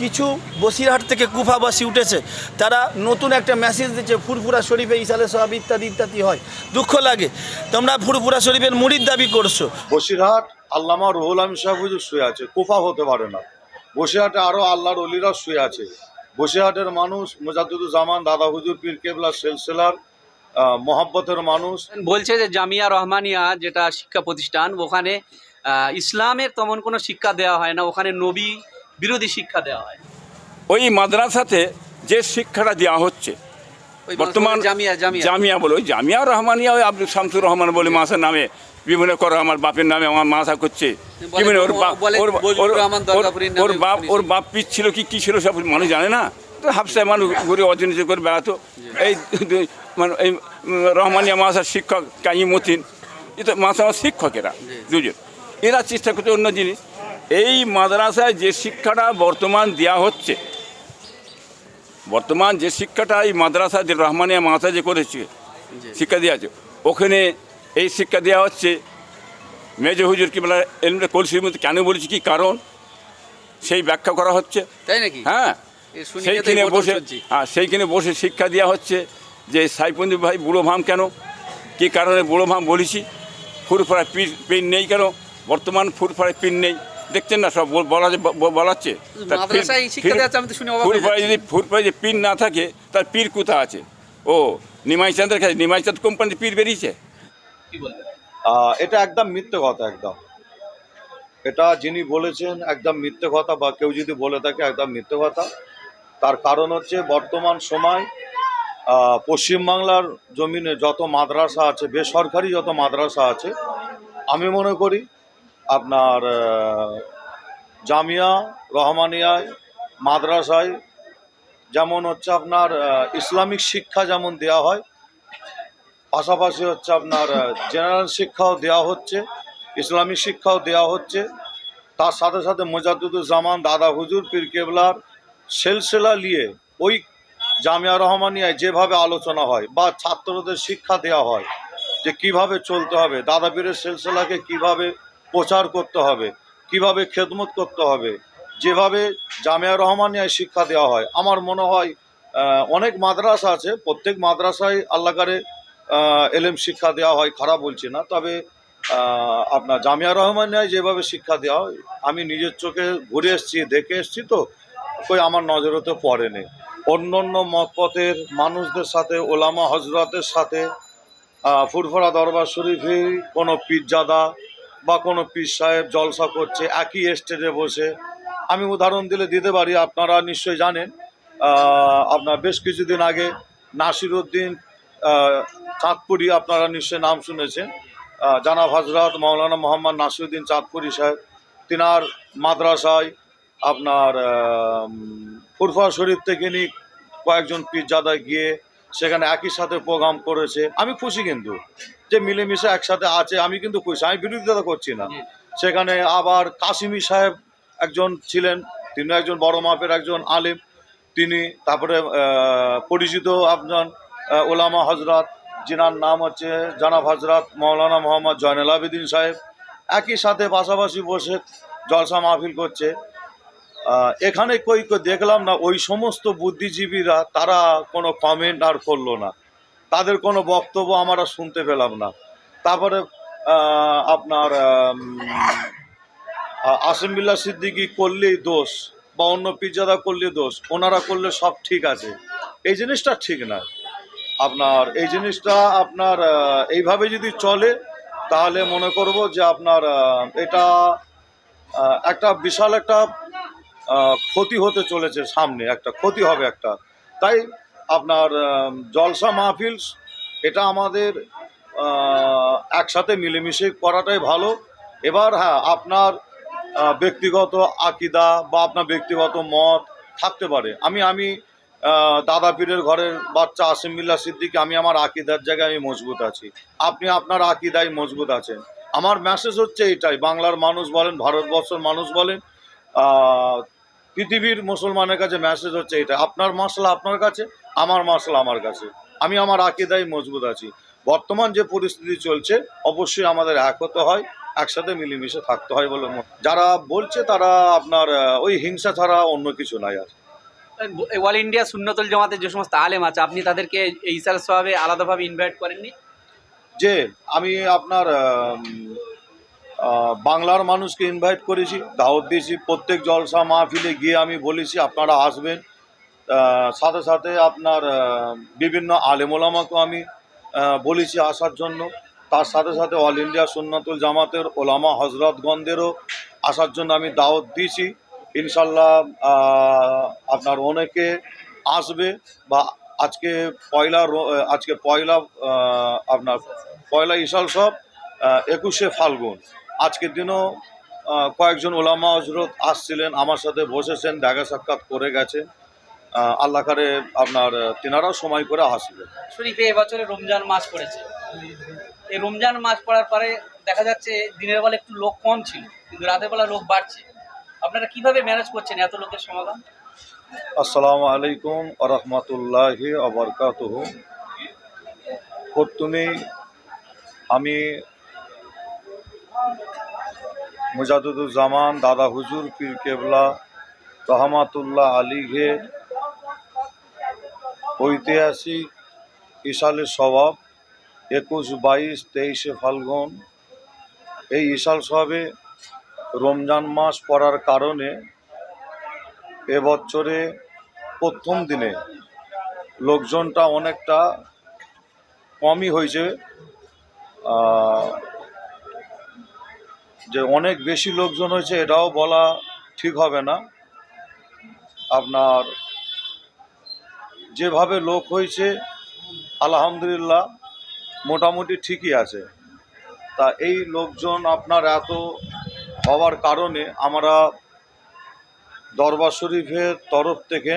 কিছু বসিরহাট থেকে কুফাবাসী উঠেছে তারা নতুন একটা মেসেজ দিচ্ছে ফুরফুরা শরীফে ইসালে সব ইত্যাদি ইত্যাদি হয়। দুঃখ লাগে। তোমরা ফুরফুরা শরীফের মুড়ির দাবি করছ। বসিরহাট আল্লামা রুহুল আমিন সাহেব হুজুর শুয়ে আছে কুফা হতে পারে না। বসিরহাটে আরও আল্লাহর অলিরা শুয়ে আছে। বসিরহাটের মানুষ জামান দাদা হুজুর পীর কেবলা সেলসেলার মহাব্বতের মানুষ। বলছে যে জামিয়া রহমানিয়া যেটা শিক্ষা প্রতিষ্ঠান ওখানে ইসলামের তেমন কোনো শিক্ষা দেওয়া হয় না। ওখানে নবী বিরোধী শিক্ষা দেওয়া হয়। ওই মাদ্রাসাতে যে শিক্ষাটা দেওয়া হচ্ছে বর্তমান জামিয়া বলে ওই জামিয়া রহমানিয়া ওই আব্দুল শামসুর রহমান বলে মাসের নামে বিভিন্ন করে আমার বাপের নামে আমার মাথা করছে। ওর বাপ ওর বাপ। ওর বাপ পিস ছিল কি কি ছিল সব মানুষ জানে না? তো হাফসায় মানুষ ঘুরে অর্জনিত করে বেড়াতো। এই মানে এই রহমানিয়া মাসার শিক্ষক কাইমতিন তো মাসা আমার শিক্ষকেরা দুজন। এরা চেষ্টা করছে অন্য জিনিস এই মাদ্রাসায় যে শিক্ষাটা বর্তমান দেওয়া হচ্ছে বর্তমান যে শিক্ষাটা এই মাদ্রাসা যে রহমানিয়া মাদ্রাসা যে করেছে শিক্ষা দেওয়া আছে ওখানে এই শিক্ষা দেওয়া হচ্ছে মেজ হুজুর কি বলে এলমে কলসির মধ্যে কেন বলেছি কি কারণ? সেই ব্যাখ্যা করা হচ্ছে। তাই নাকি? হ্যাঁ। সেইখানে বসে হ্যাঁ সেইখানে বসে শিক্ষা দেওয়া হচ্ছে যে সাইপন্দি ভাই বুড়ো ভাম কেন? কী কারণে বুড়ো ভাম বলেছি? ফুরফাড়ায় পিন পিন নেই কেন? বর্তমান ফুরফাড়ায় পিন নেই। দেখছেন না সব বলা যে- বলাচ্ছে। তা ফির- মাদ্রাসায় এই শিক্ষা ফির- দেওয়া হচ্ছে, আমি তো শুনে অবাক ফুরফাড়ায় যদি ফুরফাড়ায় যে পিন না থাকে তার পীর কোথা আছে? ও নিমাই চাঁদের কাছে নিমাই চাঁদ কোম্পানির পীর বেরিয়েছে? এটা একদম মিথ্যে কথা একদম। এটা যিনি বলেছেন একদম মিথ্যে কথা বা কেউ যদি বলে থাকে একদম মিথ্যে কথা। তার কারণ হচ্ছে বর্তমান সময় আহ, পশ্চিমবাংলার জমিনে যত মাদ্রাসা আছে বেসরকারি যত মাদ্রাসা আছে আমি মনে করি আপনার জামিয়া রহমানিয়ায়, মাদ্রাসায়, যেমন হচ্ছে আপনার ইসলামিক শিক্ষা যেমন দেওয়া হয়, পাশাপাশি হচ্ছে আপনার জেনারেল শিক্ষাও দেওয়া হচ্ছে, ইসলামিক শিক্ষাও দেওয়া হচ্ছে। তার সাথে সাথে মোজাদ্দুজ্জামান দাদা হুজুর, পীর কেবলার সেলসেলা নিয়ে ওই জামিয়া রহমানিয়ায় যেভাবে আলোচনা হয় বা ছাত্রদের শিক্ষা দেওয়া হয় যে কীভাবে চলতে হবে, দাদা পীরের সেলসেলাকে কীভাবে প্রচার করতে হবে, কীভাবে খেদমত করতে হবে, যেভাবে জামিয়া রহমানিয়ায় শিক্ষা দেওয়া হয়। আমার মনে হয় অনেক মাদ্রাসা আছে, প্রত্যেক মাদ্রাসায় আল্লাহকারে এলেম শিক্ষা দেওয়া হয়, খারাপ বলছি না, তবে আপনার জামিয়া রহমানিয়ায় যেভাবে শিক্ষা দেওয়া হয়, আমি নিজের চোখে ঘুরে এসেছি, দেখে এসেছি তো, কই আমার নজরে তো পড়েনি। অন্য অন্য মতপথের মানুষদের সাথে, ওলামা হজরতের সাথে ফুরফরা দরবার শরীফে কোনো পীরজাদা বা কোনো পীর সাহেব জলসা করছে, একই স্টেজে বসে। আমি উদাহরণ দিলে দিতে পারি, আপনারা নিশ্চয়ই জানেন। আপনার বেশ কিছুদিন আগে নাসির উদ্দিন চাঁদপুরি, আপনারা নিশ্চয়ই নাম শুনেছেন। জানাব হজরত মৌলানা মোহাম্মদ নাসিরুদ্দিন চাঁদপুরি সাহেব। তিনার মাদ্রাসায় আপনার ফুরফা শরীফ থেকে নিয়ে কয়েকজন পীরজাদা গিয়ে সেখানে একই সাথে প্রোগ্রাম করেছে। আমি খুশি কিন্তু। যে মিলেমিশে একসাথে আছে আমি কিন্তু খুশি। আমি বিরোধিতা করছি না। সেখানে আবার কাশিমি সাহেব একজন ছিলেন তিনি একজন বড় মাপের একজন আলিম। তিনি তারপরে পরিচিত আপনার ওলামা হজরত যিনার নাম হচ্ছে জানাব হজরত মৌলানা মোহাম্মদ জয়নুল আবেদিন সাহেব। একই সাথে পাশাপাশি বসে জলসা মাহফিল করছে। এখানে কই কই দেখলাম না ওই সমস্ত বুদ্ধিজীবীরা তারা কোনো কমেন্ট আর করল না। তাদের কোনো বক্তব্য আমরা শুনতে পেলাম না। তারপরে আপনার আম, আ- আসিম বিল্লা সিদ্দিকি করলেই দোষ বা অন্য পিজ্জাদা করলে দোষ ওনারা করলে সব ঠিক আছে। এই জিনিসটা ঠিক না। আপনার এই জিনিসটা আপনার এইভাবে যদি চলে তাহলে মনে করব যে আপনার এটা একটা বিশাল একটা ক্ষতি হতে চলেছে সামনে একটা ক্ষতি হবে একটা। তাই আপনার জলসা মাহফিল, এটা আমাদের একসাথে মিলেমিশে করাটাই ভালো। এবার হ্যাঁ আপনার ব্যক্তিগত আকিদা বা আপনার ব্যক্তিগত মত থাকতে পারে। আমি আমি দাদা পীরের ঘরের বাচ্চা আসিম বিল্লা সিদ্দিকি, আমি আমার আকিদার জায়গায় আমি মজবুত আছি। আপনি আপনার আকিদায় মজবুত আছেন। আমার মেসেজ হচ্ছে এটাই বাংলার মানুষ বলেন, ভারতবর্ষের মানুষ বলেন পৃথিবীর মুসলমানের কাছে মেসেজ হচ্ছে এটা আপনার মশলা আপনার কাছে আমার মশলা আমার কাছে। আমি আমার আকিদায় মজবুত আছি। বর্তমান যে পরিস্থিতি চলছে অবশ্যই আমাদের এক হতে হয় একসাথে মিলেমিশে থাকতে হয় বলে মনে- যারা বলছে তারা আপনার ওই হিংসা ছাড়া অন্য কিছু নাই আর। অল ইন্ডিয়া সুন্নতুল জমাতে যে সমস্ত আলেম আছে আপনি তাদেরকে এই ইসাল সোহাবে আলাদাভাবে ইনভাইট করেননি? যে আমি আপনার বাংলার মানুষকে ইনভাইট করেছি দাওয়াত দিয়েছি প্রত্যেক জলসা মাহফিলে গিয়ে আমি বলেছি আপনারা আসবেন সাথে সাথে আপনার বিভিন্ন আলেমোলামাকেও আমি বলেছি আসার জন্য। তার সাথে সাথে অল ইন্ডিয়া সুন্নাতুল জামাতের ওলামা হজরতগণদেরও আসার জন্য আমি দাওয়াত দিয়েছি। ইনশাল্লাহ আপনার অনেকে আসবে বা আজকে পয়লা আজকে পয়লা আপনার পয়লা ইশাল সব একুশে ফাল্গুন। আজকের দিনও কয়েকজন ওলামা হজরত আসছিলেন আমার সাথে বসেছেন দেখা সাক্ষাৎ করে আহ, আল্লাহ করে আপনার তেনারাও সময় করে আসবেন শরীফে এবছরে রমজান মাস পড়েছে। এই রমজান মাস পড়ার পরে দেখা যাচ্ছে দিনের বেলা একটু লোক কম ছিল কিন্তু রাতের বেলা লোক বাড়ছে। আপনারা কীভাবে ম্যানেজ করছেন এত লোকের সমাগম? আসসালামু আলাইকুম আরহামতুল্লাহ আবরকাত প্রথমে আমি মুজাদুজ্জামান দাদা হুজুর পীর কেবলা রহমাতুল্লাহ আলীঘে ঐতিহাসিক ইশালের স্বভাব, একুশ, বাইশ, তেইশে ফাল্গুন। এই ইশাল সবে রমজান মাস পড়ার কারণে এবছরে প্রথম দিনে লোকজনটা অনেকটা কমই হয়েছে। যে অনেক বেশি লোকজন হয়েছে, এটাও বলা ঠিক হবে না। আপনার যেভাবে লোক হয়েছে, আলহামদুলিল্লাহ, মোটামুটি ঠিকই আছে। তা এই লোকজন আপনার এত হওয়ার কারণে আমরা দরবার শরীফের তরফ থেকে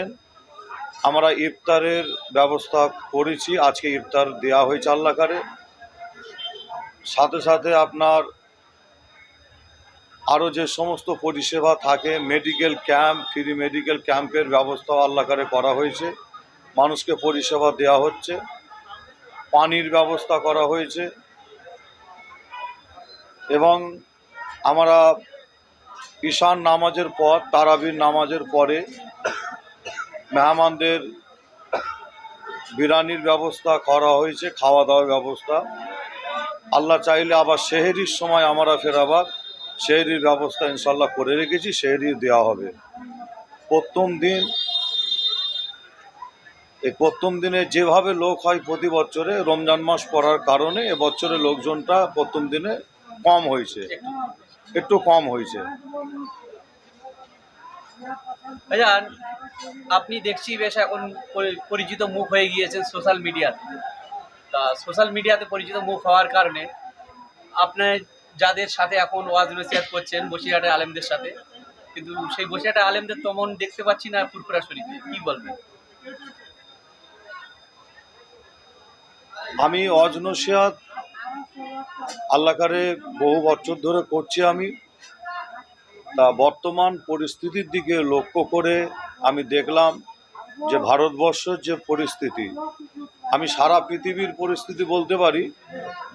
আমরা ইফতারের ব্যবস্থা করেছি। আজকে ইফতার দেওয়া হয়েছে আল্লাহকারে সাথে সাথে আপনার আরও যে সমস্ত পরিষেবা থাকে মেডিকেল ক্যাম্প ফ্রি মেডিকেল ক্যাম্পের ব্যবস্থাও আল্লাহকারে করা হয়েছে। মানুষকে পরিষেবা দেওয়া হচ্ছে, পানির ব্যবস্থা করা হয়েছে এবং আমরা ঈশান নামাজের পর, তারাবির নামাজের পরে মেহমানদের বিরানির ব্যবস্থা করা হয়েছে খাওয়া দাওয়ার ব্যবস্থা। আল্লাহ চাইলে আবার সেহেরির সময় আমরা ফের আবার সেহেরির ব্যবস্থা ইনশাল্লাহ করে রেখেছি, সেহেরি দেওয়া হবে। প্রথম দিন এই প্রথম দিনে যেভাবে লোক হয় প্রতি বছরে, রমজান মাস পড়ার কারণে এবছরে লোকজনটা প্রথম দিনে কম হয়েছে। একটু কম হয়েছে। আপনি দেখছি বেশ এখন পরি- পরিচিত মুখ হয়ে গিয়েছেন সোশ্যাল মিডিয়াতে। তা সোশ্যাল মিডিয়াতে পরিচিত মুখ হওয়ার কারণে আপনার যাদের সাথে এখন ওয়াজ নসিহাত করছেন, বসিরহাটের আলেমদের সাথে, কিন্তু সেই বসিরহাটের আলেমদের তেমন দেখতে পাচ্ছি না ফুরফুরা শরীফে। কি বলবেন? আমি অজনসিয়াত, আল্লাহকারে বহু বছর ধরে করছি আমি। তা বর্তমান পরিস্থিতির দিকে লক্ষ্য করে আমি দেখলাম যে ভারতবর্ষের যে পরিস্থিতি, আমি সারা পৃথিবীর পরিস্থিতি বলতে পারি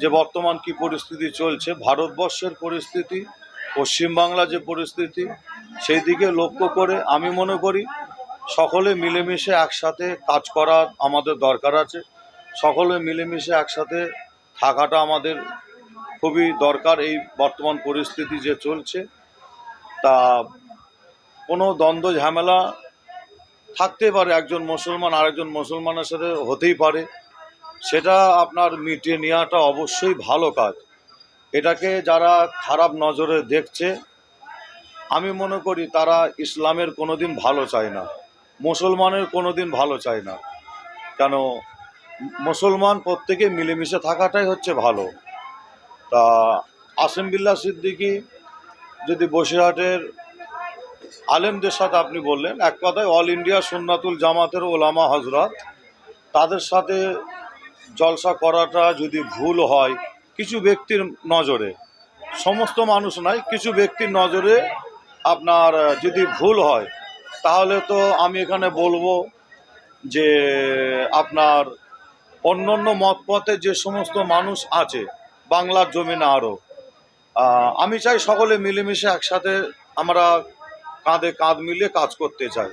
যে বর্তমান কি পরিস্থিতি চলছে, ভারতবর্ষের পরিস্থিতি, পশ্চিমবাংলা যে পরিস্থিতি, সেই দিকে লক্ষ্য করে আমি মনে করি সকলে মিলেমিশে একসাথে কাজ করা আমাদের দরকার আছে। সকলে মিলেমিশে একসাথে থাকাটা আমাদের খুবই দরকার এই বর্তমান পরিস্থিতি যে চলছে। তা কোনো দ্বন্দ্ব, ঝামেলা থাকতে পারে, একজন মুসলমান আরেকজন মুসলমানের সাথে হতেই পারে। সেটা আপনার মিটিয়ে নেওয়াটা অবশ্যই ভালো কাজ। এটাকে যারা খারাপ নজরে দেখছে, আমি মনে করি তারা ইসলামের কোনো দিন ভালো চায় না, মুসলমানের কোনো দিন ভালো চায় না। কেন মুসলমান প্রত্যেকে মিলেমিশে থাকাটাই হচ্ছে ভালো। তা আসেম বিল্লা সিদ্দিকী যদি বসিরহাটের আলেমদের সাথে আপনি বললেন, এক কথায় অল ইন্ডিয়া সুন্নাতুল জামাতের ওলামা হজরত তাদের সাথে জলসা করাটা যদি ভুল হয়, কিছু ব্যক্তির নজরে, সমস্ত মানুষ নয়, কিছু ব্যক্তির নজরে আপনার যদি ভুল হয়, তাহলে তো আমি এখানে বলব যে আপনার অন্য অন্য মত পথে যে সমস্ত মানুষ আছে, বাংলার জমিনে আরও। আমি চাই সকলে মিলেমিশে একসাথে আমরা কাঁধে কাঁধ মিলিয়ে কাজ করতে চাই।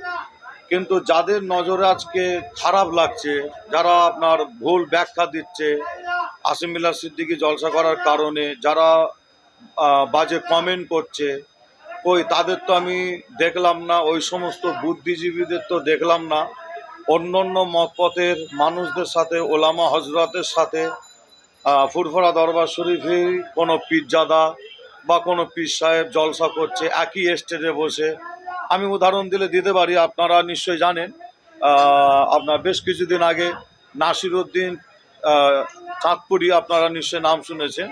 কিন্তু যাদের নজরে আজকে খারাপ লাগছে, যারা আপনার ভুল ব্যাখ্যা দিচ্ছে আসিমিল্লা সিদ্দিকি জলসা করার কারণে যারা বাজে কমেন্ট করছে, কই তাদের তো আমি দেখলাম না, ওই সমস্ত বুদ্ধিজীবীদের তো দেখলাম না। অন্য অন্য মতপথের মানুষদের সাথে, ওলামা হজরতের সাথে ফুরফরা দরবার শরীফে কোনো পীরজাদা বা কোনো পীর সাহেব জলসা করছে, একই স্টেজে বসে। আমি উদাহরণ দিলে দিতে পারি, আপনারা নিশ্চয়ই জানেন। আপনার বেশ কিছুদিন আগে নাসির উদ্দিন চাঁদপুরি আপনারা নিশ্চয়ই নাম শুনেছেন।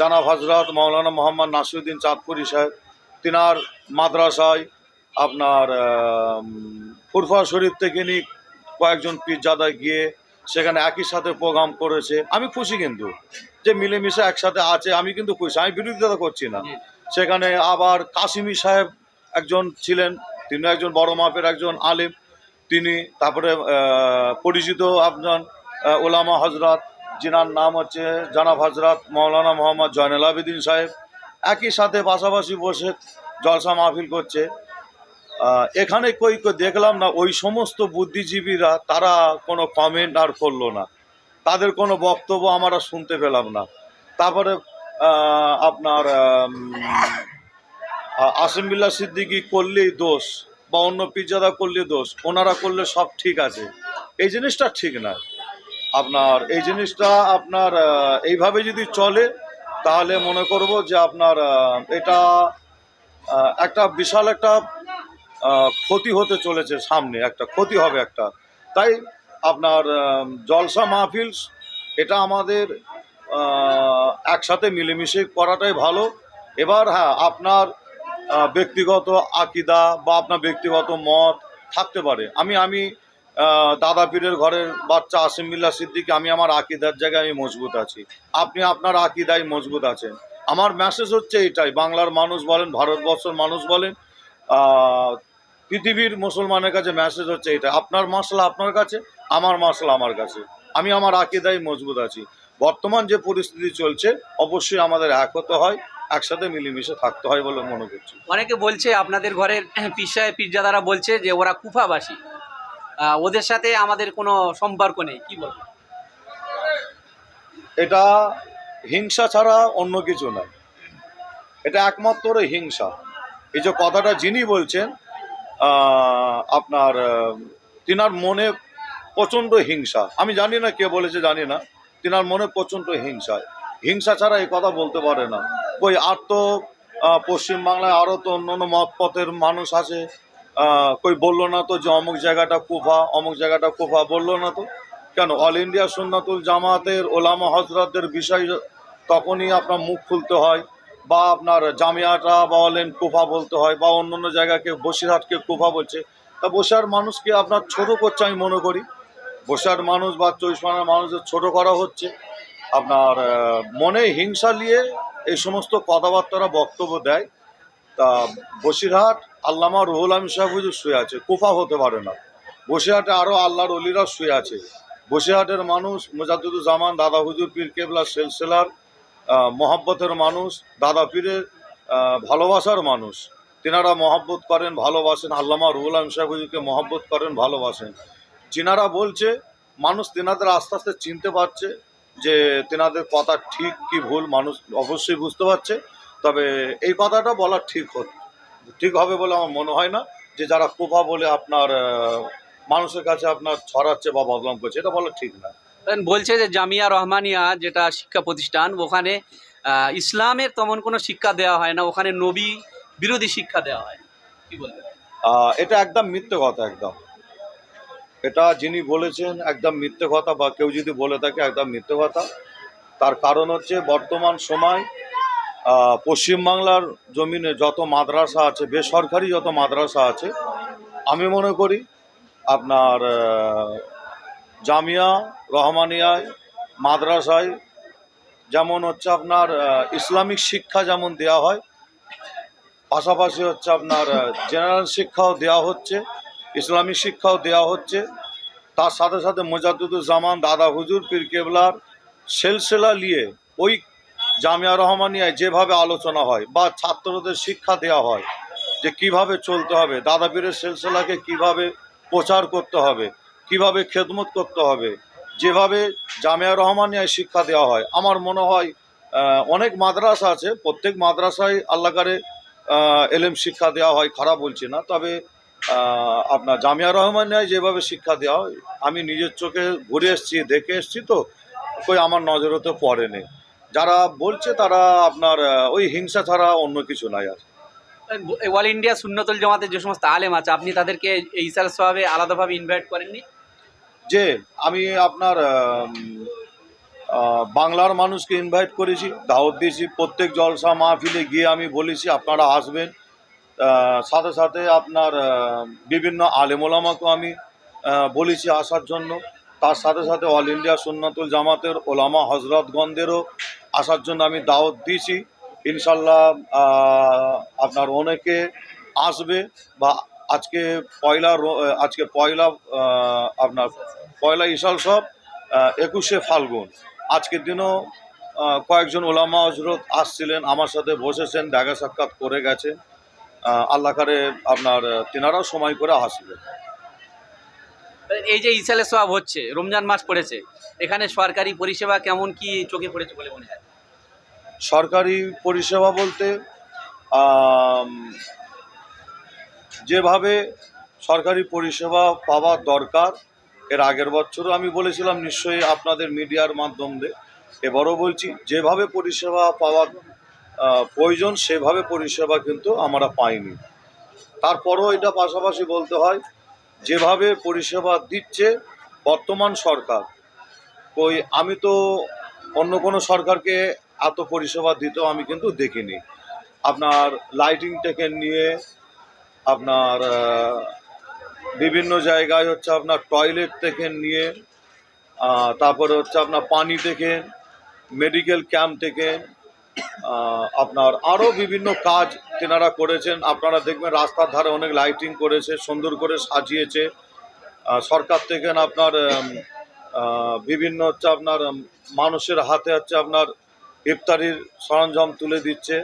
জানাব হজরত মৌলানা মোহাম্মদ নাসিরুদ্দিন চাঁদপুরি সাহেব, তিনার মাদ্রাসায় আপনার ফুরফা শরীফ থেকে নিয়ে কয়েকজন পীরজাদায় গিয়ে সেখানে একই সাথে প্রোগ্রাম করেছে। আমি খুশি কিন্তু যে মিলেমিশে একসাথে আছে, আমি কিন্তু খুশি। আমি বিরোধিতা করছি না। সেখানে আবার কাশিমি সাহেব একজন ছিলেন তিনি একজন বড় মাপের একজন আলিম। তিনি তারপরে পরিচিত আপনার ওলামা হজরত যিনার নাম হচ্ছে জানাব হজরত মৌলানা মোহাম্মদ জয়নুল আবেদিন সাহেব। একই সাথে পাশাপাশি বসে জলসা মাহফিল করছে। এখানে কই দেখলাম না, ওই সমস্ত বুদ্ধিজীবীরা, তারা কোনো কমেন্ট আর করল না। তাদের কোনো বক্তব্য আমরা শুনতে পেলাম না। তারপরে আপনার আসিমবিল্লা সিদ্দিকি করলেই দোষ বা অন্য পিজ্জাদা করলে দোষ, ওনারা করলে সব ঠিক আছে। এই জিনিসটা ঠিক না। আপনার, এই জিনিসটা আপনার এইভাবে যদি চলে, তাহলে মনে করব যে আপনার এটা একটা বিশাল একটা ক্ষতি হতে চলেছে সামনে, একটা ক্ষতি হবে একটা। তাই আপনার জলসা মাহফিল, এটা আমাদের একসাথে মিলেমিশে করাটাই ভালো। এবার হ্যাঁ আপনার ব্যক্তিগত আকিদা বা আপনার ব্যক্তিগত মত থাকতে পারে। আমি আমি দাদা পীরের ঘরের বাচ্চা আসিম মিল্লা সিদ্দিকি, আমি আমার আকিদার জায়গায় আমি মজবুত আছি। আপনি আপনার আকিদায় মজবুত আছেন। আমার মেসেজ হচ্ছে এটাই বাংলার মানুষ বলেন, ভারতবর্ষের মানুষ বলেন পৃথিবীর মুসলমানের কাছে মেসেজ হচ্ছে এটা। আপনার মশলা আপনার কাছে আমার মশলা আমার কাছে। আমি আমার আকিদায় মজবুত আছি। বর্তমান যে পরিস্থিতি চলছে অবশ্যই আমাদের এক হতে হয় একসাথে মিলেমিশে থাকতে হয় বলে মনে করছি। অনেকে বলছে আপনাদের ঘরের পিসায় পিজ্জাদারা বলছে যে ওরা কুফাবাসী। ওদের সাথে আমাদের কোনো সম্পর্ক নেই কি বলব? এটা হিংসা ছাড়া অন্য কিছু নয়। এটা একমাত্র হিংসা। এই যে কথাটা যিনি বলছেন আপনার তিনার মনে প্রচণ্ড হিংসা। আমি জানি না কে বলেছে, জানি না। তিনার মনে প্রচণ্ড হিংসা। হিংসা ছাড়া এই কথা বলতে পারে না। ওই আর তো পশ্চিমবাংলায় আরও তো অন্য অন্য মত পথের মানুষ আছে। কই, বলল না তো যে অমুক জায়গাটা কুফা, অমুক জায়গাটা কুফা, বলল না তো। কেন? অল ইন্ডিয়া সুন্নাতুল জামাতের ওলামা হজরতের বিষয় তখনই আপনার মুখ খুলতে হয়। বা আপনার জামিয়াটা বা বলেন কুফা বলতে হয় বা অন্য অন্য জায়গাকে বসিরহাটকে কুফা বলছে, তা বসিরহাট মানুষকে আপনার ছোট করছে আমি মনে করি। বসিরহাট মানুষ বা চৌষমানের মানুষদের ছোট করা হচ্ছে। আপনার মনে হিংসা নিয়ে এই সমস্ত কথাবার্তারা বক্তব্য দেয়। তা বসিরহাট আল্লামা রুহুল আলম সাহেব শুয়ে আছে, কুফা হতে পারে না। বসিরহাটে আরও আল্লাহর অলিরা শুয়ে আছে। বসিরহাটের মানুষ মুজাদ্দুর জামান দাদা হুজুর পীর কেবলা সেলসেলার মহাব্বতের মানুষ, দাদা পীরের ভালোবাসার মানুষ। তেনারা মহাব্বত করেন, ভালোবাসেন। আল্লামা রুহুল আলম সাহেব হুজুরকে মহাব্বত করেন, ভালোবাসেন। যিনারা বলছে, মানুষ তেনাদের আস্তে আস্তে চিনতে পারছে যে তেনাদের কথা ঠিক কি ভুল, মানুষ অবশ্যই বুঝতে পারছে। তবে এই কথাটা বলা ঠিক হতো, ঠিক হবে বলে আমার মনে হয় না যে যারা কোপা বলে আপনার মানুষের কাছে আপনার ছড়াচ্ছে বা বদনাম করছে, এটা বলা ঠিক না। বলছে যে জামিয়া রহমানিয়া যেটা শিক্ষা প্রতিষ্ঠান, ওখানে ইসলামের তেমন কোনো শিক্ষা দেওয়া হয় না, ওখানে নবী বিরোধী শিক্ষা দেওয়া হয়। কি বলবেন? এটা একদম মিথ্যে কথা, একদম। এটা যিনি বলেছেন, একদম মিথ্যে কথা বা কেউ যদি বলে থাকে, একদম মিথ্যে কথা। তার কারণ হচ্ছে, বর্তমান সময় পশ্চিমবাংলার জমিনে যত মাদ্রাসা আছে, বেসরকারি যত মাদ্রাসা আছে, আমি মনে করি, আপনার জামিয়া রহমানিয়ায়, মাদ্রাসায়, যেমন হচ্ছে আপনার ইসলামিক শিক্ষা যেমন দেওয়া হয়, পাশাপাশি হচ্ছে আপনার জেনারেল শিক্ষাও দেওয়া হচ্ছে, ইসলামিক শিক্ষাও দেওয়া হচ্ছে। তার সাথে সাথে মোজাদ্দুদুর জামান দাদা হুজুর, পীর কেবলার সেলসেলা নিয়ে ওই জামিয়া রহমানিয়ায় যেভাবে আলোচনা হয় বা ছাত্রদের শিক্ষা দেওয়া হয় যে কীভাবে চলতে হবে, দাদা পীরের সিলসিলাকে কীভাবে প্রচার করতে হবে কীভাবে খেদমত করতে হবে? যেভাবে জামিয়া রহমানিয়ায় শিক্ষা দেওয়া হয়। আমার মনে হয় অনেক মাদ্রাসা আছে, প্রত্যেক মাদ্রাসায় আল্লাহকারে এলএম শিক্ষা দেওয়া হয়, খারাপ বলছি না। তবে আপনার জামিয়া রহমানিয়ায় যেভাবে শিক্ষা দেওয়া হয়, আমি নিজের চোখে ঘুরে এসেছি, দেখে এসেছি তো, কই আমার নজরে তো পড়েনি। যারা বলছে তারা আপনার ওই হিংসা ছাড়া অন্য কিছু নাই আর। অল ইন্ডিয়া শূন্যতল জমাতে যে সমস্ত আলেম আছে, আপনি তাদেরকে এই ইসাল সোয়াবে আলাদাভাবে ইনভাইট করেননি? যে আমি আপনার বাংলার মানুষকে ইনভাইট করেছি। দাওয়াত দিয়েছি। প্রত্যেক জলসা মাহফিলে গিয়ে আমি বলেছি, আপনারা আসবেন। সাথে সাথে আপনার বিভিন্ন আলেমোলামাকেও আমি বলেছি আসার জন্য। তার সাথে সাথে অল ইন্ডিয়া সুন্নাতুল জামাতের ওলামা হজরতগণদেরও আসার জন্য আমি দাওয়াত দিয়েছি। ইনশাল্লাহ আপনার অনেকে আসবে বা আজকে পয়লা আজকে পয়লা আপনার পয়লা ইশাল সব একুশে ফাল্গুন। আজকের দিনও কয়েকজন ওলামা হজরত আসছিলেন আমার সাথে বসেছেন দেখা সাক্ষাৎ করে গেছে আহ, আল্লাহ করে আপনার তেনারাও সময় করে আসবে এই যে ইসালে সব হচ্ছে রমজান মাস পড়েছে এখানে সরকারি পরিষেবা কেমন কি চোখে পড়েছে বলে মনে হয়? সরকারি পরিষেবা বলতে যেভাবে সরকারি পরিষেবা পাওয়া দরকার, এর আগের বছরও আমি বলেছিলাম নিশ্চয়ই আপনাদের মিডিয়ার মাধ্যমে, এবারও বলছি যেভাবে পরিষেবা পাওয়ার প্রয়োজন সেভাবে পরিষেবা কিন্তু আমরা পাইনি। তারপরও এটা পাশাপাশি বলতে হয়, যেভাবে পরিষেবা দিচ্ছে বর্তমান সরকার ওই আমি তো অন্য কোনো সরকারকে এত পরিষেবা দিতেও আমি কিন্তু দেখিনি। আপনার লাইটিং থেকে নিয়ে আপনার বিভিন্ন জায়গায় হচ্ছে আপনার টয়লেট থেকে নিয়ে তারপরে হচ্ছে আপনার পানি থেকে মেডিকেল ক্যাম্প থেকে আপনার আরও বিভিন্ন কাজ তেনারা করেছেন। আপনারা দেখবেন রাস্তার ধারে অনেক লাইটিং করেছে, সুন্দর করে সাজিয়েছে। সরকার থেকে আপনার বিভিন্ন হচ্ছে আপনার মানুষের হাতে হচ্ছে আপনার ইফতারির সরঞ্জাম তুলে দিচ্ছে।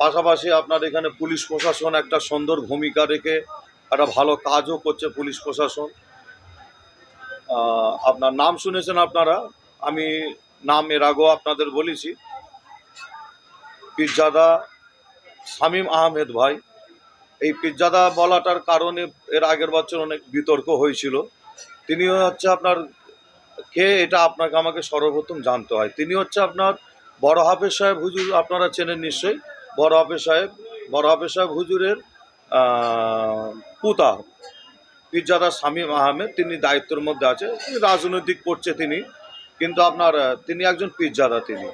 পাশাপাশি আপনার এখানে পুলিশ প্রশাসন একটা সুন্দর ভূমিকা রেখে একটা ভালো কাজও করছে পুলিশ প্রশাসন। আপনার নাম শুনেছেন আপনারা? আমি নাম এর আগেও আপনাদের বলেছি। পিজ্জাদা শামীম আহমেদ ভাই। এই পিজ্জাদা বলাটার কারণে এর আগের বছর অনেক বিতর্ক হয়েছিল। তিনিও হচ্ছে আপনার কে এটা আপনাকে আমাকে সর্বপ্রথম জানতে হয়। তিনি হচ্ছে আপনার বড় হাফেজ সাহেব হুজুর, আপনারা চেনেন নিশ্চয়ই। বড় হাফেজ সাহেব, বড় হাফেজ সাহেব হুজুরের পুতা পিজ্জাদা শামীম আহমেদ, তিনি দায়িত্বের মধ্যে আছে রাজনৈতিক করছে তিনি, কিন্তু আপনার তিনি একজন পিজ্জাদা তিনি।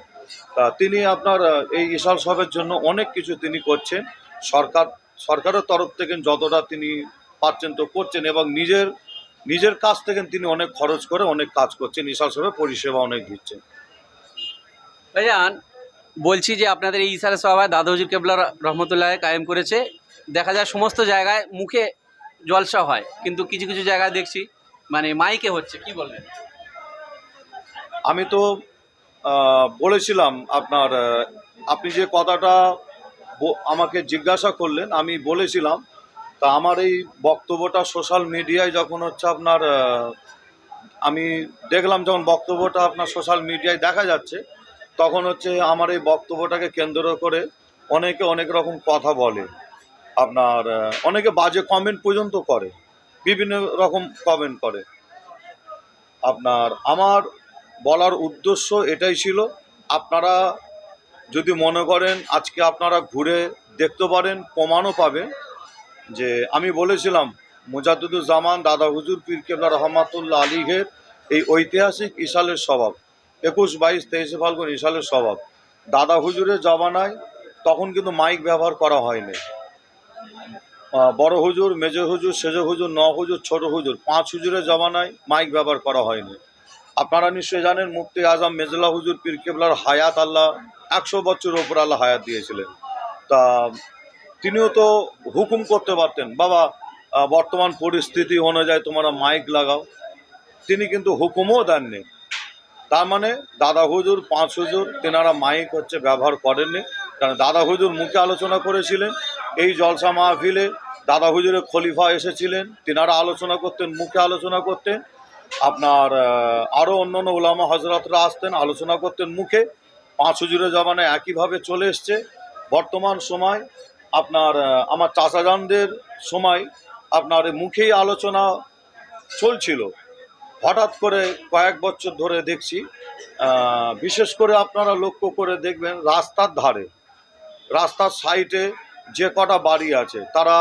তা তিনি আপনার এই ইশাল সাহেবের জন্য অনেক কিছু তিনি করছেন, সরকার, সরকারের তরফ থেকে যতটা তিনি পাচ্ছেন তো করছেন এবং নিজের নিজের কাছ থেকে তিনি অনেক খরচ করে অনেক কাজ করছেন, ইশাল সাহেবের পরিষেবা অনেক দিচ্ছেন। ভাইজান বলছি যে আপনাদের এই ইসালে সোয়াবায় দাদা হুজুর কেবলা রহমতুল্লাহ কায়েম করেছে। দেখা যায় সমস্ত জায়গায় মুখে জলসা হয়, কিন্তু কিছু কিছু জায়গায় দেখছি মানে মাইকে হচ্ছে, কি বলবেন? আমি তো বলেছিলাম আপনার আপনি যে কথাটা আমাকে জিজ্ঞাসা করলেন, আমি বলেছিলাম, তা আমার এই বক্তব্যটা সোশ্যাল মিডিয়ায় যখন হচ্ছে আপনার আমি দেখলাম যখন বক্তব্যটা আপনার সোশ্যাল মিডিয়ায় দেখা যাচ্ছে তখন হচ্ছে আমার এই বক্তব্যটাকে কেন্দ্র করে অনেকে অনেক রকম কথা বলে। আপনার অনেকে বাজে কমেন্ট পর্যন্ত করে, বিভিন্ন রকম কমেন্ট করে। আপনার, আমার বলার উদ্দেশ্য এটাই ছিল, আপনারা যদি মনে করেন আজকে আপনারা ঘুরে দেখতে পারেন, প্রমাণও পাবেন যে আমি বলেছিলাম মুজাদুজ্জামান দাদা হুজুর পীর কেবলা রহমাতুল্লাহ আলীঘের এই ঐতিহাসিক ইশালের স্বভাব। একুশ বাইশ তেইশে ফাল্গুন ইশালের স্বভাব। দাদা হুজুরের জমানায় তখন কিন্তু মাইক ব্যবহার করা হয়নি। বড় হুজুর, মেজ হুজুর, সেজ হুজুর, ন হুজুর, ছোট হুজুর, পাঁচ হুজুরের জমানায় মাইক ব্যবহার করা হয়নি। আপনারা নিশ্চয়ই জানেন, মুফতি আজম, মেজলা হুজুর, পীর কেবলার হায়াত আল্লাহ একশো বছর ওপর আল্লাহ হায়াত দিয়েছিলেন। তা, তিনিও তো হুকুম করতে পারতেন, বাবা বর্তমান পরিস্থিতি অনুযায়ী তোমরা মাইক লাগাও। তিনি কিন্তু হুকুমও দেননি। তার মানে দাদা হুজুর, পাঁচ হুজুর, তেনারা মাইক হচ্ছে ব্যবহার করেননি। কারণ দাদা হুজুর মুখে আলোচনা করেছিলেন, এই জলসা মাহফিলে দাদা হুজুরের খলিফা এসেছিলেন, তেনারা আলোচনা করতেন, মুখে আলোচনা করতেন। আপনার আরও অন্য অন্য ওলামা হজরতরা আসতেন, আলোচনা করতেন মুখে। পাঁচ হুজুরের জমানায় একইভাবে চলে এসছে। বর্তমান সময় আপনার আমার চাচাজানদের সময় আপনার মুখেই আলোচনা চলছিল। হঠাৎ করে কয়েক বছর ধরে দেখছি বিশেষ করে আপনারা লক্ষ্য করে দেখবেন রাস্তার ধারে, রাস্তার সাইডে যে কটা বাড়ি আছে, তারা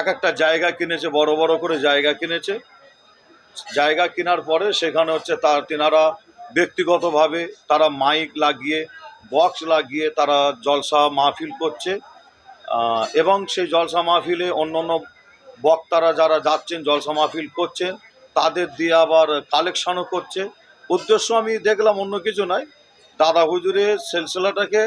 এক একটা জায়গা কিনেছে, বড় বড় করে জায়গা কিনেছে। জায়গা কেনার পরে সেখানে হচ্ছে তার, তেনারা ব্যক্তিগতভাবে তারা মাইক লাগিয়ে, বক্স লাগিয়ে তারা জলসা মাহফিল করছে। এবং সেই জলসা মাহফিলে অন্য অন্য বক্তারা যারা যাচ্ছেন, জলসা মাহফিল করছেন তাদের দিয়ে আবার কালেকশনও করছে। উদ্দেশ্য আমি দেখলাম অন্য কিছু নয়। দাদা হুজুরের সিলসিলাটাকে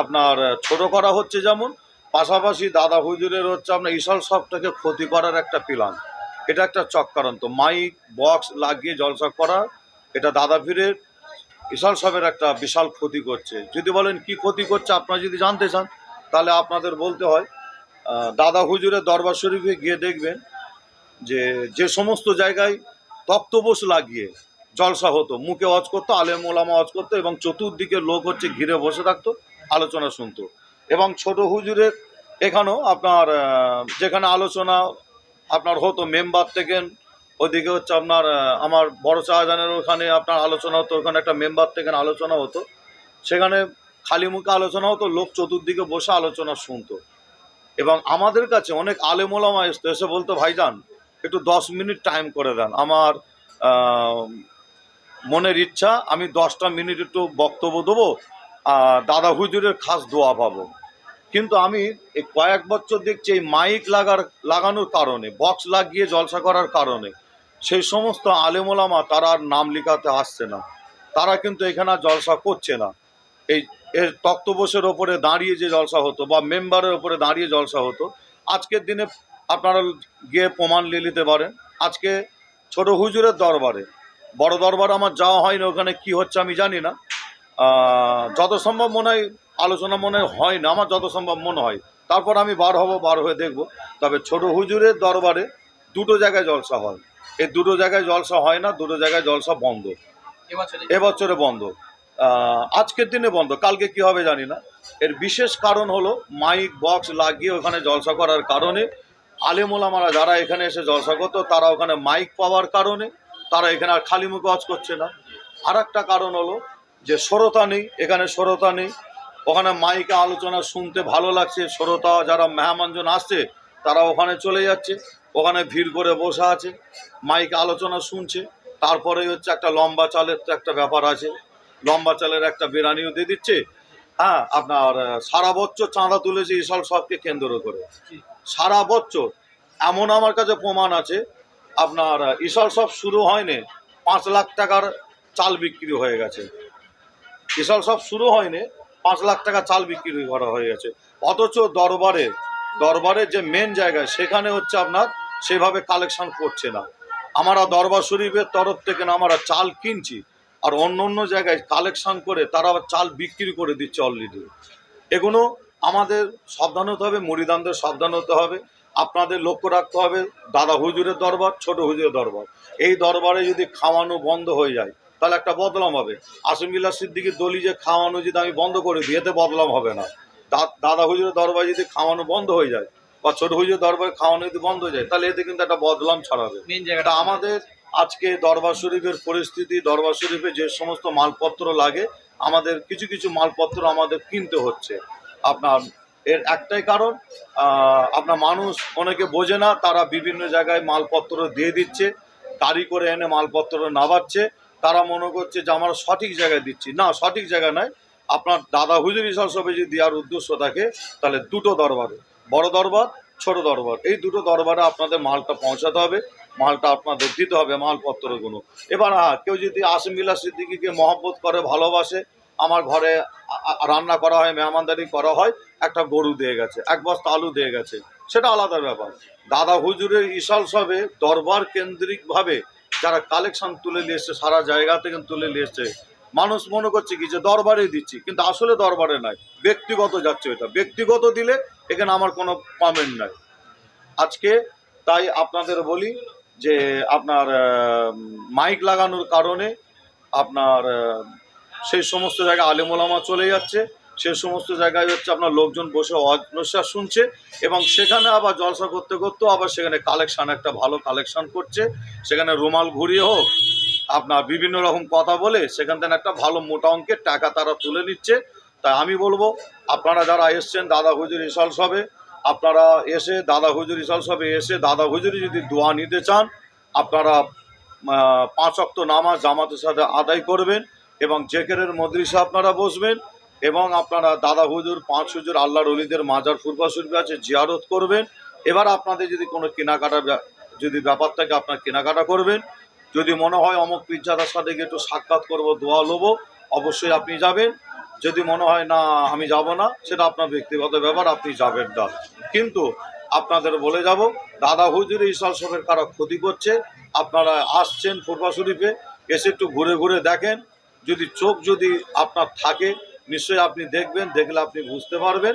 আপনার ছোট করা হচ্ছে যেমন, পাশাপাশি দাদা হুজুরের হচ্ছে আপনার ইশাল সবটাকে ক্ষতি করার একটা প্ল্যান এটা একটা চক্রান্ত। মাইক, বক্স লাগিয়ে জলসা করা, এটা দাদা পীরের বিশাল সবের একটা বিশাল ক্ষতি করছে। যদি বলেন কি ক্ষতি করছে আপনারা যদি জানতে চান, তাহলে আপনাদের বলতে হয় দাদা হুজুরের দরবার শরীফে গিয়ে দেখবেন যে যে সমস্ত জায়গায় তক্তবোস লাগিয়ে জলসা হতো, মুখে অজ করতো, আলেম ওলামা অজ করতো এবং চতুর্দিকে লোক হচ্ছে ঘিরে বসে থাকতো, আলোচনা শুনতো। এবং ছোট হুজুরের এখানেও আপনার যেখানে আলোচনা আপনার হতো, মেম্বার থেকে ওদিকে হচ্ছে আপনার আমার বড় শাহজাহানের ওখানে আপনার আলোচনা হতো, ওখানে একটা মেম্বার থেকে আলোচনা হতো। সেখানে খালি মুখে আলোচনা হতো, লোক চতুর্দিকে বসে আলোচনা শুনতো। এবং আমাদের কাছে অনেক আলেমোলামা এসতো, এসে বলতো, ভাইজান একটু দশ মিনিট টাইম করে দেন। আমার মনের ইচ্ছা, আমি দশটা মিনিট একটু বক্তব্য দেবো দাদা হুজুরের খাস দোয়া পাবো। কিন্তু আমি এই কয়েক বছর দেখছি এই মাইক লাগার, লাগানোর কারণে বক্স লাগিয়ে জলসা করার কারণে, সেই সমস্ত আলেমোলামা তারা আর নাম লেখাতে আসছে না। তারা কিন্তু এখানে জলসা করছে না। এই, এর তক্তবোসের ওপরে দাঁড়িয়ে যে জলসা হতো বা মেম্বারের ওপরে দাঁড়িয়ে জলসা হতো, আজকের দিনে আপনারা গিয়ে প্রমাণ নিয়ে নিতে পারেন। আজকে ছোট হুজুরের দরবারে বড় দরবার আমার যাওয়া হয়নি ওখানে কি হচ্ছে আমি জানি না। যত সম্ভব মনে হয় আলোচনা মনে হয় না আমার যত সম্ভব মনে হয়। তারপর আমি বার হব বার হয়ে দেখব। তবে ছোট হুজুরের দরবারে দুটো জায়গায় জলসা হয়। এই দুটো জায়গায় জলসা হয় না দুটো জায়গায় জলসা বন্ধ। এবছরে? এবছরে বন্ধ। আজকের দিনে বন্ধ কালকে কি হবে জানি না। এর বিশেষ কারণ হলো মাইক বক্স লাগিয়ে ওখানে জলসা করার কারণে আলেমোলামারা যারা এখানে এসে জলসা করতো, তারা ওখানে মাইক পাওয়ার কারণে তারা এখানে আর খালি মুখে ওয়াজ করছে না। আর একটা কারণ হলো যে শ্রোতা নেই, এখানে শ্রোতা নেই। ওখানে মাইকে আলোচনা শুনতে ভালো লাগছে শ্রোতা যারা মেহমানজন আসছে, তারা ওখানে চলে যাচ্ছে, ওখানে ভিড় করে বসে আছে, মাইকে আলোচনা শুনছে। তারপরে হচ্ছে একটা লম্বা চালের তো একটা ব্যাপার আছে। লম্বা চালের একটা বিরানিও দিয়ে দিচ্ছে। হ্যাঁ আপনার সারা বছর চাঁদা তুলেছে ইসল সবকে কেন্দ্র করে। সারা বছর। এমন আমার কাছে প্রমাণ আছে, আপনার ইসল সব শুরু হয়নি, পাঁচ লাখ টাকার চাল বিক্রি হয়ে গেছে। ইসল সব শুরু হয়নি, পাঁচ লাখ টাকা চাল বিক্রি করা হয়ে গেছে। অথচ দরবারে দরবারে যে মেন জায়গায় সেখানে হচ্ছে আপনার সেভাবে কালেকশন করছে না। আমরা দরবার শরীফের তরফ থেকে না, আমরা চাল কিনছি, আর অন্য অন্য জায়গায় কালেকশন করে তারা চাল বিক্রি করে দিচ্ছে অলরেডি এগুলো আমাদের সাবধান হতে হবে মুড়িদানদের সাবধান হতে হবে। আপনাদের লক্ষ্য রাখতে হবে দাদা হুজুরের দরবার ছোট হুজুরের দরবার। এই দরবারে যদি খাওয়ানো বন্ধ হয়ে যায় তাহলে একটা বদলাম হবে। আসমিল্লা সিদ্দিকির দলি যে খাওয়ানো যদি আমি বন্ধ করে দিই এতে বদলাম হবে না। দা- দাদা হুজুরের দরবারে যদি খাওয়ানো বন্ধ হয়ে যায় বা ছোট হুজুরের দরবারে খাওয়ানো যদি বন্ধ হয়ে যায় তাহলে এতে কিন্তু একটা বদলাম ছড়াবে। এটা আমাদের আজকে দরবার শরীফের পরিস্থিতি দরবার শরীফে যে সমস্ত মালপত্র লাগে আমাদের কিছু কিছু মালপত্র আমাদের কিনতে হচ্ছে। আপনার এর একটাই কারণ আপনার মানুষ অনেকে বোঝে না, তারা বিভিন্ন জায়গায় মালপত্র দিয়ে দিচ্ছে, গাড়ি করে এনে মালপত্র নামাচ্ছে, তারা মনে করছে যে আমরা সঠিক জায়গায় দিচ্ছি। না, সঠিক জায়গা নয়, আপনার দাদা হুজুর ইসাল সবে যদি দেওয়ার উদ্দেশ্য থাকে, তাহলে দুটো দরবারে, বড় দরবার, ছোট দরবার। এই দুটো দরবারে আপনাদের মালটা পৌঁছাতে হবে, মালটা আপনাদের দিতে হবে মালপত্রগুলো। এবার হ্যাঁ কেউ যদি আসমিল্লা সিদ্দিকিকে মহব্বত করে, ভালোবাসে আমার ঘরে রান্না করা হয়, মেহমানদারি করা হয়, একটা গরু দিয়ে গেছে, এক বস্তা আলু দিয়ে গেছে। সেটা আলাদা ব্যাপার। দাদা হুজুরের ইশাল সবে দরবার কেন্দ্রিকভাবে যারা কালেকশন তুলে নিয়ে সারা জায়গা থেকে তুলে নিয়ে মানুষ মনে করছে কি যে দরবারে দিচ্ছি, কিন্তু আসলে দরবারে নাই। ব্যক্তিগত যাচ্ছে এটা। ব্যক্তিগত দিলে এখানে আমার কোনো কমেন্ট নাই। আজকে তাই আপনাদের বলি যে আপনার মাইক লাগানোর কারণে আপনার সেই সমস্ত জায়গায় আলেমোলামা চলে যাচ্ছে সে সমস্ত জায়গায় হচ্ছে আপনার লোকজন বসে অনশ্বাস শুনছে এবং সেখানে আবার জলসা করতে করতেও আবার সেখানে কালেকশান একটা ভালো কালেকশান করছে। সেখানে রুমাল ঘুরিয়ে হোক, আপনার বিভিন্ন রকম কথা বলে সেখান থেকে একটা ভালো মোটা অঙ্কের টাকা তারা তুলে নিচ্ছে। তাই আমি বলব, আপনারা যারা এসছেন দাদা হুজুর ইসাল সবে, আপনারা এসে দাদা হুজুর ইসাল সবে এসে দাদা হুজুরি যদি দোয়া নিতে চান, আপনারা পাঁচ অক্ত নামাজ জামাতের সাথে আদায় করবেন। এবং জেকেরের মদ্রিসা আপনারা বসবেন এবং আপনারা দাদা হুজুর, পাঁচ হুজুর, আল্লাহর অলিদের মাজার শরীফ আছে, জিয়ারত করবেন। এবার আপনাদের যদি কোনো কেনাকাটা যদি ব্যাপার থাকে, আপনার কেনাকাটা করবেন। যদি মনে হয় অমুক পিজ্জাদার সাথে গিয়ে একটু সাক্ষাৎ করব, দোয়া লোবো, অবশ্যই আপনি যাবেন। যদি মনে হয় না, আমি যাব না, সেটা আপনার ব্যক্তিগত ব্যাপার, আপনি যাবেন না। কিন্তু আপনাদের বলে যাব, দাদা হুজুর, ইসাল সবের কারা ক্ষতি করছে, আপনারা আসছেন ফুরফা শরীফে, এসে একটু ঘুরে ঘুরে দেখেন। যদি চোখ যদি আপনার থাকে নিশ্চয়ই আপনি দেখবেন দেখলে আপনি বুঝতে পারবেন।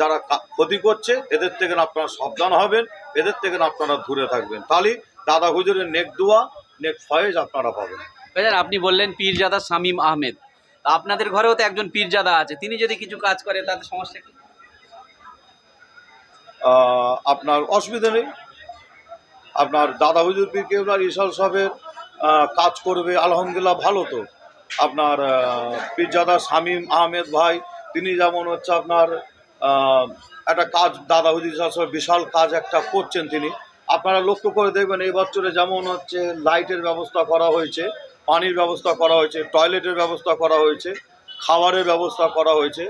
যারা ক্ষতি করছে এদের থেকে আপনারা সাবধান হবেন এদের থেকে আপনারা দূরে থাকবেন। তাহলে দাদা হুজুরের নেক দোয়া নেক ফয়েজ আপনারা পাবেন। ভাইজান আপনি বললেন পীরজাদা শামীম আহমেদ। আপনাদের ঘরেও তো একজন পীরজাদা আছে তিনি যদি কিছু কাজ করে তাতে সমস্যা কি? আপনার অসুবিধা নেই। আপনার দাদা হুজুর পীর কেবলার ইসাল সাহেবের কাজ করবে আলহামদুলিল্লাহ ভালো তো। আপনার পীরজাদা শামীম আহমেদ ভাই, তিনি যেমন হচ্ছে আপনার একটা কাজ, দাদা হুজুর সাহেব বিশাল কাজ একটা করছেন তিনি। আপনারা লক্ষ্য করে দেখবেন, এই বছরে যেমন হচ্ছে লাইটের ব্যবস্থা করা হয়েছে, পানির ব্যবস্থা করা হয়েছে, টয়লেটের ব্যবস্থা করা হয়েছে, খাবারের ব্যবস্থা করা হয়েছে,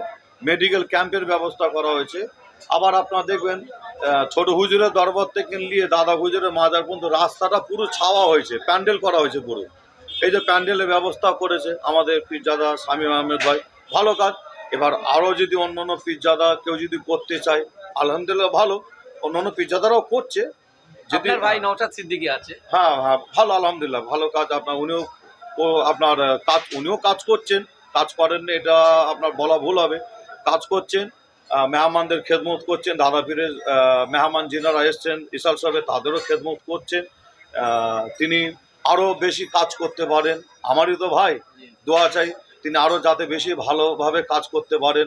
মেডিকেল ক্যাম্পের ব্যবস্থা করা হয়েছে। আবার আপনারা দেখবেন ছোট হুজুরের দরবার থেকে নিয়ে দাদা হুজুরের মাজার পর্যন্ত রাস্তাটা পুরো ছাওয়া হয়েছে, প্যান্ডেল করা হয়েছে পুরো। এই যে প্যান্ডেলের ব্যবস্থা করেছে আমাদের পীরজাদা শামীম আহমেদ ভাই ভালো কাজ। এবার আরও যদি অন্য অন্য পীরজাদা কেউ যদি করতে চায় আলহামদুলিল্লাহ ভালো। অন্য অন্য পীরজাদারাও করছে। যদি ভাই নওশাদ সিদ্দিকী আছে। হ্যাঁ হ্যাঁ ভালো আলহামদুলিল্লাহ ভালো কাজ। আপনার উনিও ও আপনার কাজ উনিও কাজ করছেন। কাজ করেন এটা আপনার বলা ভুল হবে। কাজ করছেন মেহমানদের খেদমত করছেন। দাদা পীরের মেহমান যিনারা এসছেন ইসাল সাহেব তাদেরও খেদমত করছেন। তিনি আরও বেশি কাজ করতে পারেন। আমারই তো ভাই, দোয়া চাই, তিনি আরও যাতে বেশি ভালোভাবে কাজ করতে পারেন।